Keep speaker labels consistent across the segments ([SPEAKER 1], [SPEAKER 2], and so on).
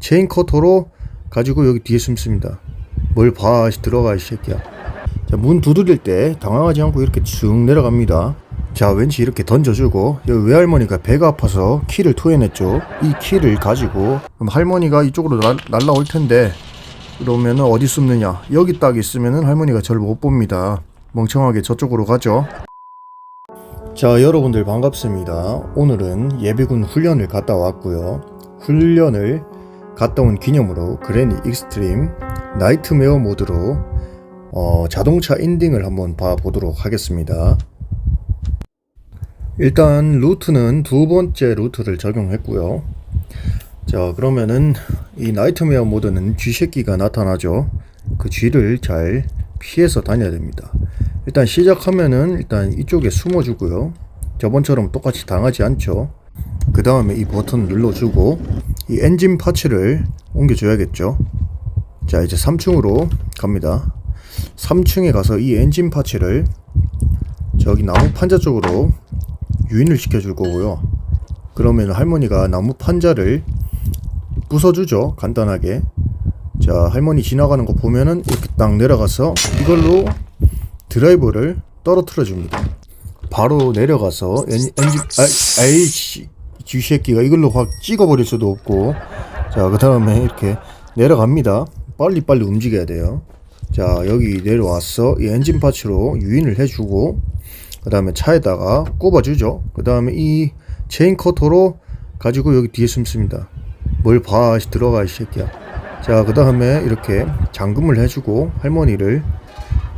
[SPEAKER 1] 체인 커터로 가지고 여기 뒤에 숨습니다. 뭘 봐, 이 들어가, 이 새끼야. 자, 문 두드릴 때 당황하지 않고 이렇게 쭉 내려갑니다. 자, 왠지 이렇게 던져주고, 여기 외할머니가 배가 아파서 키를 토해냈죠. 이 키를 가지고, 그럼 할머니가 이쪽으로 날, 날라올 텐데, 그러면은 어디 숨느냐? 여기 딱 있으면은 할머니가 저를 못 봅니다. 멍청하게 저쪽으로 가죠. 자, 여러분들 반갑습니다. 오늘은 예비군 훈련을 갔다 왔고요. 훈련을 갔다 온 기념으로 그래니 익스트림 나이트메어 모드로 어, 자동차 인딩을 한번 봐보도록 하겠습니다. 일단 루트는 두 번째 루트를 적용했고요. 자, 그러면은 이 나이트메어 모드는 쥐새끼가 나타나죠. 그 쥐를 잘 피해서 다녀야 됩니다. 일단 시작하면은 일단 이쪽에 숨어주고요. 저번처럼 똑같이 당하지 않죠. 그 다음에 이 버튼 눌러주고 이 엔진 파츠를 옮겨줘야겠죠. 자 이제 3층으로 갑니다. 3층에 가서 이 엔진 파츠를 저기 나무 판자 쪽으로 유인을 시켜줄 거고요. 그러면 할머니가 나무 판자를 부숴주죠. 간단하게. 자 할머니 지나가는 거 보면은 이렇게 딱 내려가서 이걸로 드라이버를 떨어뜨려 줍니다. 바로 내려가서 엔, 엔진 아, 아이씨 쥐새끼가 이걸로 확 찍어버릴 수도 없고 자 그 다음에 이렇게 내려갑니다. 빨리 빨리 움직여야 돼요. 자 여기 내려와서 이 엔진 파츠로 유인을 해주고 그 다음에 차에다가 꼽아주죠. 그 다음에 이 체인 커터로 가지고 여기 뒤에 숨습니다. 뭘 봐, 씨, 들어가, 이 새끼야. 자, 그 다음에 이렇게 잠금을 해주고 할머니를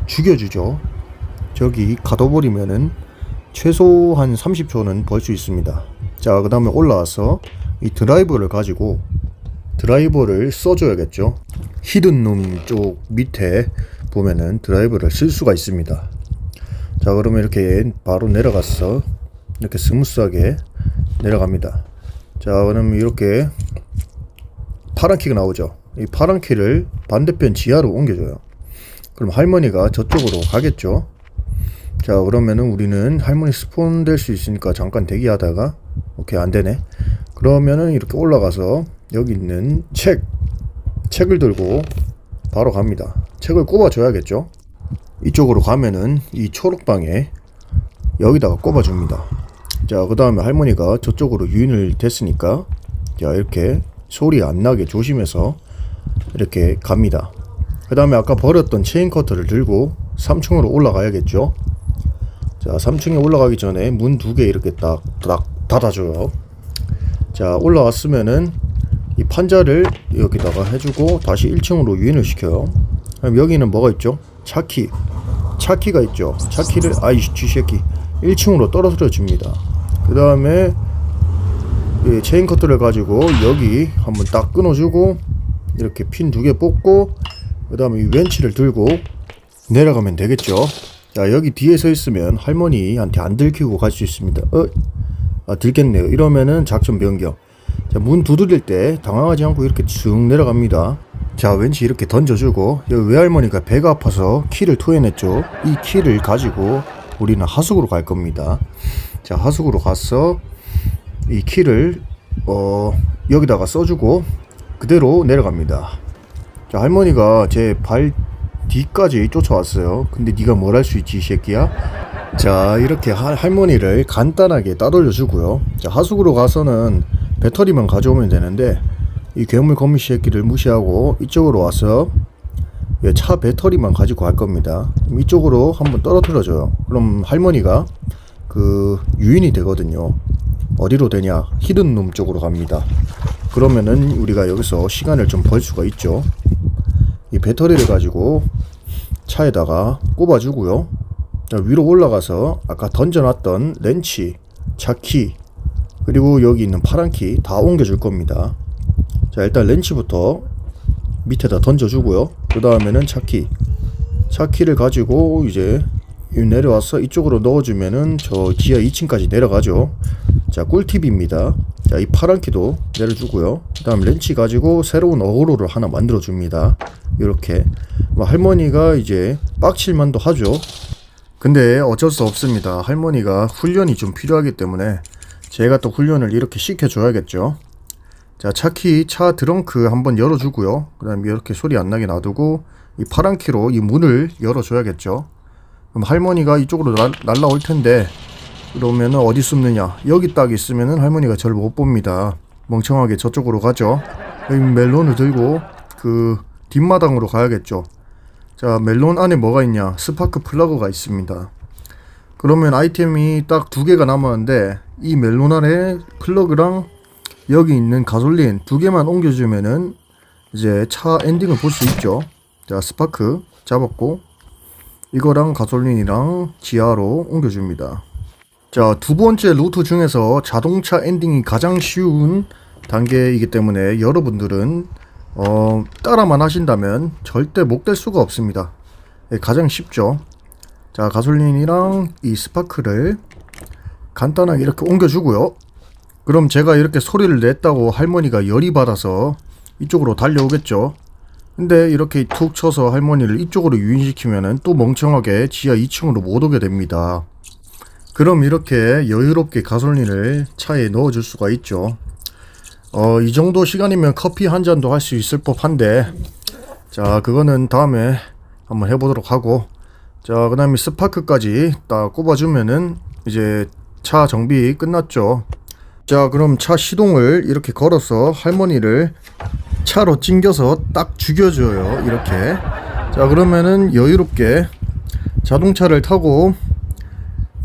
[SPEAKER 1] 죽여주죠. 저기 가둬버리면은 최소 한 30초는 벌 수 있습니다. 자, 그 다음에 올라와서 이 드라이버를 가지고 드라이버를 써줘야겠죠. 히든룸 쪽 밑에 보면은 드라이버를 쓸 수가 있습니다. 자, 그러면 이렇게 바로 내려가서 이렇게 스무스하게 내려갑니다. 자, 그러면 이렇게 파란 키가 나오죠. 이 파란 키를 반대편 지하로 옮겨줘요. 그럼 할머니가 저쪽으로 가겠죠. 자, 그러면은 우리는 할머니 스폰 될 수 있으니까 잠깐 대기하다가 오케이 안 되네. 그러면은 이렇게 올라가서 여기 있는 책 책을 들고 바로 갑니다. 책을 꼽아 줘야겠죠. 이쪽으로 가면은 이 초록방에 여기다가 꼽아 줍니다. 자, 그 다음에 할머니가 저쪽으로 유인을 됐으니까 자 이렇게 소리 안 나게 조심해서 이렇게 갑니다. 그 다음에 아까 버렸던 체인 커터를 들고 3층으로 올라가야겠죠. 자, 3층에 올라가기 전에 문 두 개 이렇게 딱, 딱 닫아줘요. 자, 올라왔으면은 이 판자를 여기다가 해주고 다시 1층으로 유인을 시켜요. 그럼 여기는 뭐가 있죠? 차키. 차키가 있죠. 차키를, 아이, 쥐새끼. 1층으로 떨어뜨려 줍니다. 그 다음에 이 체인 커터를 가지고 여기 한번 딱 끊어주고 이렇게 핀 두 개 뽑고 그 다음에 이 왼치를 들고 내려가면 되겠죠. 자 여기 뒤에 서 있으면 할머니한테 안 들키고 갈 수 있습니다. 어? 아 들겠네요. 이러면은 작전 변경. 자 문 두드릴 때 당황하지 않고 이렇게 쭉 내려갑니다. 자 왠지 이렇게 던져주고 외할머니가 배가 아파서 키를 토해냈죠. 이 키를 가지고 우리는 하숙으로 갈 겁니다. 자 하숙으로 가서 이 키를 어 여기다가 써주고 그대로 내려갑니다. 자 할머니가 제 발 뒤까지 쫓아왔어요. 근데 네가 뭘 할 수 있지 이 새끼야? 자 이렇게 할, 할머니를 간단하게 따돌려 주고요. 자 하숙으로 가서는 배터리만 가져오면 되는데 이 괴물 거미 새끼를 무시하고 이쪽으로 와서 예, 차 배터리만 가지고 갈 겁니다. 이쪽으로 한번 떨어뜨려 줘요. 그럼 할머니가 그 유인이 되거든요. 어디로 되냐? 히든 룸 쪽으로 갑니다. 그러면은 우리가 여기서 시간을 좀 벌 수가 있죠. 이 배터리를 가지고 차에다가 꼽아주고요. 자, 위로 올라가서 아까 던져놨던 렌치, 차키, 그리고 여기 있는 파란 키 다 옮겨줄 겁니다. 자, 일단 렌치부터 밑에다 던져주고요. 그 다음에는 차키. 차키를 가지고 이제 내려와서 이쪽으로 넣어주면은 저 지하 2층까지 내려가죠. 자, 꿀팁입니다. 자, 이 파란 키도 내려주고요. 그 다음 렌치 가지고 새로운 어그로를 하나 만들어줍니다. 이렇게. 뭐 할머니가 이제 빡칠만도 하죠. 근데 어쩔 수 없습니다. 할머니가 훈련이 좀 필요하기 때문에 제가 또 훈련을 이렇게 시켜줘야겠죠. 자, 차키 차 드렁크 한번 열어주고요. 그 다음에 이렇게 소리 안 나게 놔두고, 이 파란 키로 이 문을 열어줘야겠죠. 그럼 할머니가 이쪽으로 날, 날라올 텐데, 그러면은 어디 숨느냐? 여기 딱 있으면은 할머니가 저를 못 봅니다. 멍청하게 저쪽으로 가죠. 멜론을 들고 그 뒷마당으로 가야겠죠. 자, 멜론 안에 뭐가 있냐? 스파크 플러그가 있습니다. 그러면 아이템이 딱 두 개가 남았는데 이 멜론 안에 플러그랑 여기 있는 가솔린 두 개만 옮겨주면은 이제 차 엔딩을 볼 수 있죠. 자, 스파크 잡았고 이거랑 가솔린이랑 지하로 옮겨줍니다. 자, 두 번째 루트 중에서 자동차 엔딩이 가장 쉬운 단계이기 때문에 여러분들은 어, 따라만 하신다면 절대 못 될 수가 없습니다. 예, 가장 쉽죠. 자, 가솔린이랑 이 스파크를 간단하게 이렇게 옮겨주고요. 그럼 제가 이렇게 소리를 냈다고 할머니가 열이 받아서 이쪽으로 달려오겠죠. 근데 이렇게 툭 쳐서 할머니를 이쪽으로 유인시키면은 또 멍청하게 지하 2층으로 못 오게 됩니다. 그럼 이렇게 여유롭게 가솔린을 차에 넣어줄 수가 있죠. 어, 이 정도 시간이면 커피 한 잔도 할 수 있을 법한데, 자, 그거는 다음에 한번 해보도록 하고, 자, 그 다음에 스파크까지 딱 꼽아주면은 이제 차 정비 끝났죠. 자, 그럼 차 시동을 이렇게 걸어서 할머니를 차로 찡겨서 딱 죽여줘요. 이렇게. 자, 그러면은 여유롭게 자동차를 타고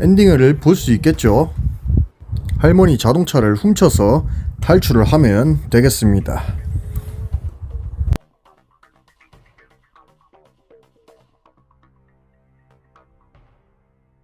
[SPEAKER 1] 엔딩을 볼 수 있겠죠. 할머니 자동차를 훔쳐서 탈출을 하면 되겠습니다.